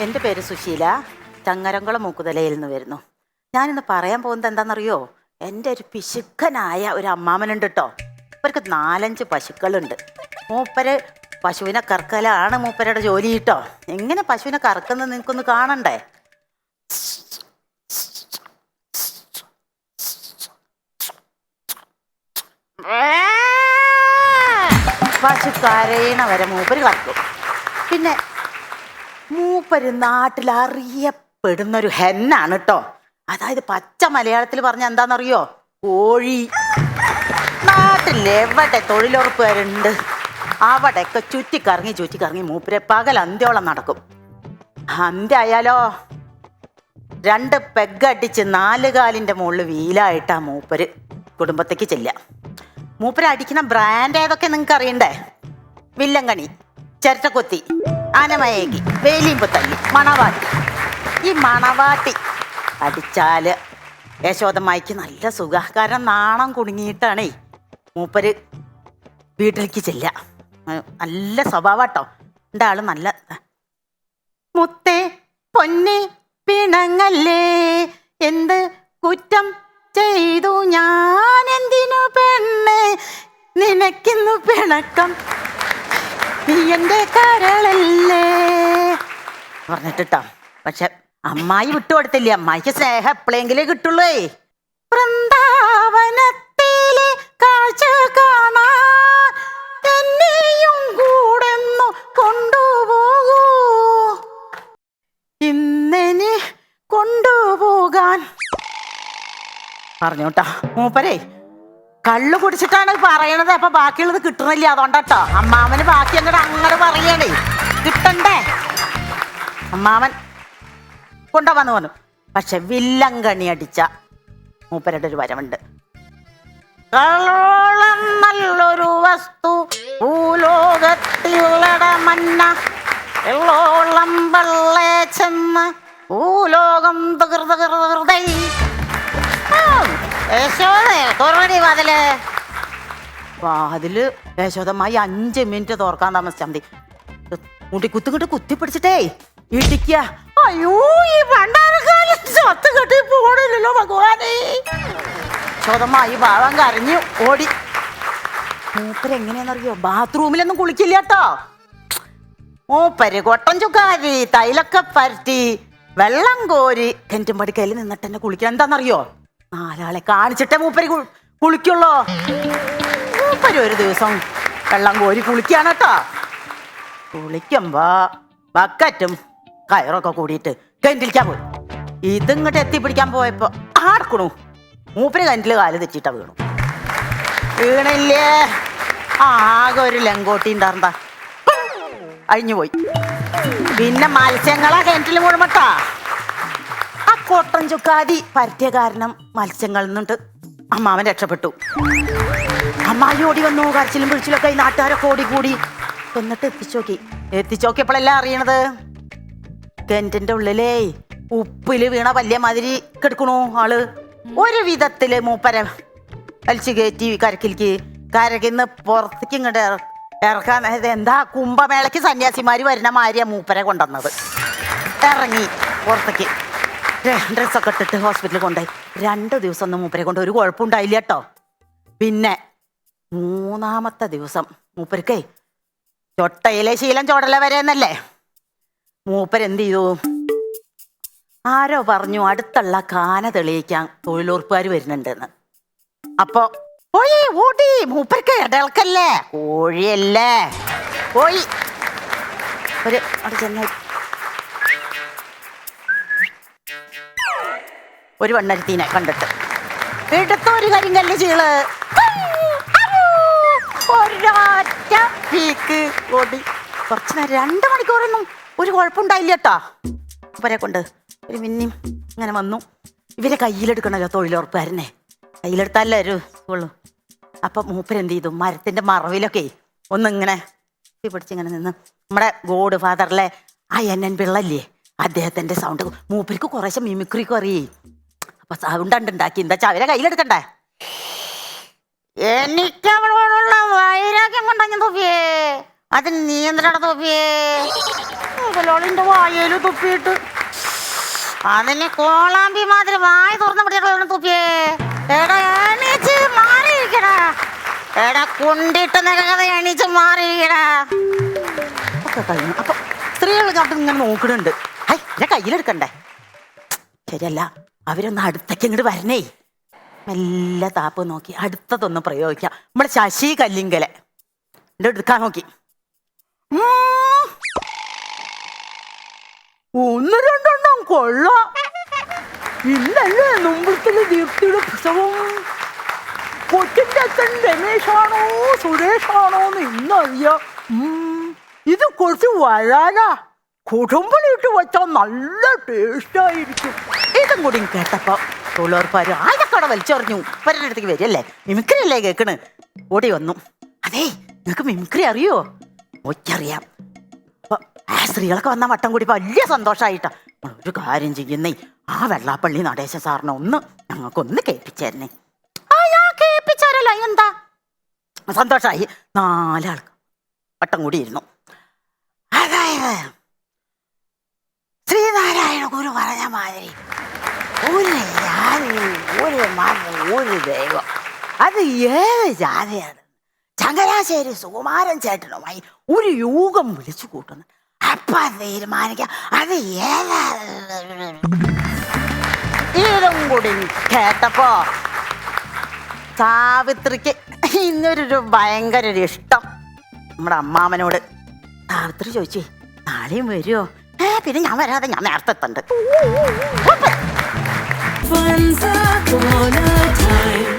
എന്റെ പേര് സുശീല. ചങ്ങരംകുളം മൂക്കുതലയിൽ നിന്ന് വരുന്നു. ഞാനിന്ന് പറയാൻ പോകുന്നത് എന്താണെന്നറിയോ? എന്റെ ഒരു പിശുക്കനായ ഒരു അമ്മാമനുണ്ട് കേട്ടോ ഇവർക്ക് നാലഞ്ച് പശുക്കളുണ്ട്. മൂപ്പര് പശുവിനെ കറക്കലാണ് മൂപ്പരുടെ ജോലി കേട്ടോ എങ്ങനെ പശുവിനെ കറക്കുന്നത് നിങ്ങൾക്കൊന്ന് കാണണ്ടേ? പശു കരയണ വരെ മൂപ്പര് കറക്കും. പിന്നെ മൂപ്പര് നാട്ടിൽ അറിയപ്പെടുന്ന ഒരു ഹെന്നാണ് കേട്ടോ അതായത് പച്ച മലയാളത്തിൽ പറഞ്ഞ എന്താണെന്നറിയോ കോഴി. നാട്ടിൽ എവിടെ തൊഴിലുറപ്പുകാരുണ്ട്? അവിടെയൊക്കെ ചുറ്റിക്കറങ്ങി ചുറ്റിക്കറങ്ങി മൂപ്പരെ പകൽ അന്ത്യോളം നടക്കും. അന്ത്യ ആയാലോ രണ്ട് പെഗടിച്ച് നാല് കാലിന്റെ മുകളിൽ വീലായിട്ടാ മൂപ്പര് കുടുംബത്തേക്ക് ചെല്ലുക. മൂപ്പര് അടിക്കുന്ന ബ്രാൻഡ് ഏതൊക്കെ നിങ്ങൾക്ക് അറിയണ്ടേ വില്ലങ്കണി ചിരട്ടക്കൊത്തി. ആനമയേകി വേലിമ്പത്തല്ലി മണവാട്ടി. ഈ മണവാട്ടി അടിച്ചാൽ യശോദമ്മയ്ക്ക് നല്ല സുഖ. കാരണം നാണം കുടുങ്ങിയിട്ടാണേ മൂപ്പര് വീട്ടിലേക്ക് ചെല്ലുക. ഏ, നല്ല സ്വഭാവട്ടോ. എന്റെ ആൾ നല്ല മുത്തേ പൊന്നെ പിണങ്ങല്ലേ? എന്ത് കുറ്റം ചെയ്തു? ഞാൻ എന്തിനു പെണ്ണ്? നിനക്കിന്നു പിണക്കം നീ കരളല്ലേ? പറഞ്ഞിട്ടോ പക്ഷെ അമ്മായി വിട്ടുകൊടുത്തില്ല. അമ്മായിക്ക് സ്നേഹം എപ്പോഴെങ്കിലേ കിട്ടുള്ളേ. വൃന്ദാവനത്തിലെ കാഴ്ച കാണാൻ എന്നെയും കൂടെന്നു കൊണ്ടുപോകൂ. ഇന്നെനി കൊണ്ടുപോകാൻ. പറഞ്ഞോട്ടാ മൂപ്പരേ കള്ളു കുടിച്ചിട്ടാണ് പറയണത് അപ്പൊ ബാക്കിയുള്ളത് കിട്ടണില്ല അതുകൊണ്ടാട്ടോ അമ്മാമന് ബാക്കി എന്നിട്ട് അങ്ങനെ പറയണേ കിട്ടണ്ടേ അമ്മാമൻ കൊണ്ടുപോകാന്ന് പറഞ്ഞു പക്ഷെ വില്ലങ്കണി അടിച്ച മൂപ്പരുടെ ഒരു വരവുണ്ട് കള്ളോളം നല്ലൊരു വസ്തു ഭൂലോകത്തിലടമന്ന എള്ളോളം വെള്ളേ ചെന്ന് ഭൂലോകം തകൃതകൃതൈ വാതിൽ. യശോദമായി അഞ്ച് മിനിറ്റ് തോർക്കാൻ താമസിച്ചാൽ മതി. മുടി കുത്തുകിട്ട് കുത്തി പിടിച്ചിട്ടേ ഇടിക്കുക അയ്യോ ഈ കെട്ടി പോണില്ലല്ലോ യശോദമായി ഭാവം കരഞ്ഞു ഓടി. മൂപ്പര് എങ്ങനെയാണെന്നറിയോ ബാത്റൂമിലൊന്നും കുളിക്കില്ല കേട്ടോ മൂപ്പര് കൊട്ടൻ ചുക്കാരി തൈലൊക്കെ പരറ്റി വെള്ളം കോരി കെന്റും പടിക്കയിൽ നിന്നിട്ട് എന്നെ കുളിക്കാൻ എന്താണെന്നറിയോ നാലാളെ കാണിച്ചിട്ടേ മൂപ്പര് കുളിക്കുള്ളോ? മൂപ്പര് ഒരു ദിവസം വെള്ളം കോരി കുളിക്കാണ് കേട്ടോ. കുളിക്കുമ്പോ ബക്കറ്റും കയറൊക്കെ കൂടിയിട്ട് കിണറ്റിലിക്കാൻ പോയി. ഇതിങ്ങോട്ട് എത്തിപ്പിടിക്കാൻ പോയപ്പോ ആടക്കണു. മൂപ്പര് കെന്റിൽ കാൽ തെറ്റിട്ടാ വീണു. വീണില്ലേ? ആകെ ഒരു ലങ്കോട്ടി ഉണ്ടാർന്ന അഴിഞ്ഞു പോയി. പിന്നെ മത്സ്യങ്ങളാ കിണറ്റിൽ മുഴുമട്ടാ. ആ കോട്ടൻ ചുക്കാതി പരത്തിയ കാരണം മത്സ്യങ്ങളിൽ നിന്നുണ്ട്. അമ്മാവൻ രക്ഷപ്പെട്ടു. അമ്മായി ഓടി വന്നു. കരച്ചിലും പിടിച്ചിലൊക്കെ ഈ നാട്ടുകാരൊക്കെ ഓടിക്കൂടി. എന്നിട്ട് എത്തിച്ചോക്കി എത്തിച്ചോക്കിയപ്പോഴെല്ലാം അറിയണത്? കിണറ്റിന്റെ ഉള്ളിലേ ഉപ്പിൽ വീണ വലിയ മാതിരി കിടക്കണു ആൾ. ഒരു വിധത്തിൽ മൂപ്പര വലിച്ചു കയറ്റി കരക്കിലേക്ക്. കരകിന്ന് പുറത്തേക്ക് ഇങ്ങോട്ട് ഇറക്കാൻ എന്താ കുംഭമേളയ്ക്ക് സന്യാസിമാര് വരുന്ന മാരിയാ മൂപ്പരെ കൊണ്ടുവന്നത്. ഇറങ്ങി പുറത്തേക്ക്. ഡ്രസ്സൊക്കെ ഇട്ടിട്ട് ഹോസ്പിറ്റലിൽ കൊണ്ടുപോയി. രണ്ട് ദിവസം ഒന്നും മൂപ്പരെ കൊണ്ട് ഒരു കുഴപ്പമുണ്ടായില്ല കേട്ടോ പിന്നെ മൂന്നാമത്തെ ദിവസം മൂപ്പർക്കേ ചൊട്ടയിലെ ശീലം ചോടല വരെ എന്നല്ലേ? മൂപ്പരെന്ത് ചെയ്തു? ആരോ പറഞ്ഞു അടുത്തുള്ള കാന തെളിയിക്കാൻ തൊഴിലുറപ്പുകാർ വരുന്നുണ്ടെന്ന്. അപ്പോ ഓയി ഓടി മൂപ്പർക്ക് ഇടക്കല്ലേ കോഴിയല്ലേ? പോയി. ഒരു അവിടെ ചെന്ന് ഒരു വണ്ണരുത്തീനെ കണ്ടിട്ട്. എടുത്ത ഒരു കരിങ്കല്ല് ചീൾ ഒരൊറ്റ പീക്ക് കുറച്ച് നേരം രണ്ട് മണിക്കൂറൊന്നും ഒരു കുഴപ്പമുണ്ടായില്ല കേട്ടോ ഇവരെ കൊണ്ട് ഒരു മിന്നിയും ഇങ്ങനെ വന്നു. ഇവരെ കയ്യിലെടുക്കണല്ലോ തൊഴിലുറപ്പുകാരനെ. കയ്യിലെടുത്താലേ ഒരു ഉള്ളൂ അപ്പൊ മൂപ്പരെന്ത് ചെയ്തു? മരത്തിന്റെ മറവിലൊക്കെ ഒന്നിങ്ങനെ പിടിച്ച് പിടിച്ചിങ്ങനെ നിന്ന്. നമ്മുടെ ഗോഡ് ഫാദറിലെ ആ എൻ എൻ പിള്ളല്ലേ? അദ്ദേഹത്തിന്റെ സൗണ്ട് മൂപ്പർക്ക് കുറേശ്ശെ മിമിക്രിക്കും അറിയേ. അപ്പൊ സൗണ്ട് ഉണ്ടാക്കി. എന്താ അവരെ കയ്യിലെടുക്കണ്ടേ? എനിക്ക് അവളോടുള്ള വൈരാഗ്യം കൊണ്ടാ തൊപ്പിയേ. അത് നിയന്ത്രണ തൊപ്പിയേ. മുതലോളിന്റെ വായയിൽ തുപ്പിയിട്ട്. അതിന് കോളാമ്പി മാതിരി വായ തുറന്ന് പിടിക്കണം തുപ്പിയേ. എടാ എണീച്ച് മാറിയിരിക്കടാ. എടാ കുണ്ടിട്ട് നിരകഥ എണീച്ച് മാറിയിരിക്കടാ. അപ്പൊ സ്ത്രീകൾ ഇങ്ങനെ നോക്കണുണ്ട്. ഹൈ എന്റെ കയ്യിലെടുക്കണ്ടേ? ശരിയല്ല. അവരൊന്ന് അടുത്തേക്ക് ഇങ്ങോട്ട് വരണേ. മെല്ലെ താപ്പ് നോക്കി. അടുത്തതൊന്ന് പ്രയോഗിക്കാം. നമ്മുടെ ശശി കല്ലിങ്കലെ. എന്റെ എടുക്കാൻ നോക്കി. ഒന്ന് രണ്ടെണ്ണം കൊള്ളാം. ഇന്നല്ലേ നുമ്പിട്ടുള്ള ദീപ്തിയുടെ പുസ്തകം കൊച്ചിന്റെ അച്ഛൻ രമേശാണോ സുരേഷാണോ എന്ന് ഇന്നറിയാം. ഇത് കുറച്ച് വരാനാ. കുടുംബിലിട്ട് വെച്ചാൽ നല്ല ടേസ്റ്റ് ആയിരിക്കും ഇതും കൂടി കേട്ടപ്പോ തൊഴിലുറപ്പാര് ആയക്കട വലിച്ചെറിഞ്ഞു. പരുടെ അടുത്തേക്ക് വരില്ലേ മിമിക്രി അല്ലേ കേക്കണ്? ഓടി വന്നു. അതേ നിങ്ങക്ക് മിമിക്രി അറിയോ? ഒറ്ററിയാം അപ്പൊ ആ സ്ത്രീകളൊക്കെ വന്ന വട്ടം കൂടി വലിയ സന്തോഷമായിട്ടാ ഒരു കാര്യം ചെയ്യുന്നേ ആ വെള്ളാപ്പള്ളി നടേശ സാറിനെ ഒന്ന് ഞങ്ങൾക്കൊന്ന് കേൾപ്പിച്ചായിരുന്നേ സന്തോഷായി. നാലാൾക്ക് വട്ടം കൂടി ഇരുന്നു. അതായത് ഗുരു പറഞ്ഞ മാതിരി. ഒരു ജാതി ഒരു മതം ഒരു ദൈവം. അത് ഏത് ജാതിയാണ്? ചങ്ങനാശ്ശേരി സുകുമാരൻ ചേട്ടനുമായി ഒരു യോഗം വിളിച്ചു കൂട്ടുന്നു. അപ്പൊ തീരുമാനിക്കാം. അത് ഏതാ? ഇതും കൂടി കേട്ടപ്പോ സാവിത്രിക്ക് ഇന്നൊരു ഭയങ്കര ഒരു ഇഷ്ടം. നമ്മുടെ അമ്മാമനോട് സാവിത്രി ചോദിച്ചേ നാളെയും വരുമോ ഏ പിന്നെ ഞാൻ വരാതെ ഞാൻ നേരത്തെ എത്തണ്ട്. Once upon a time,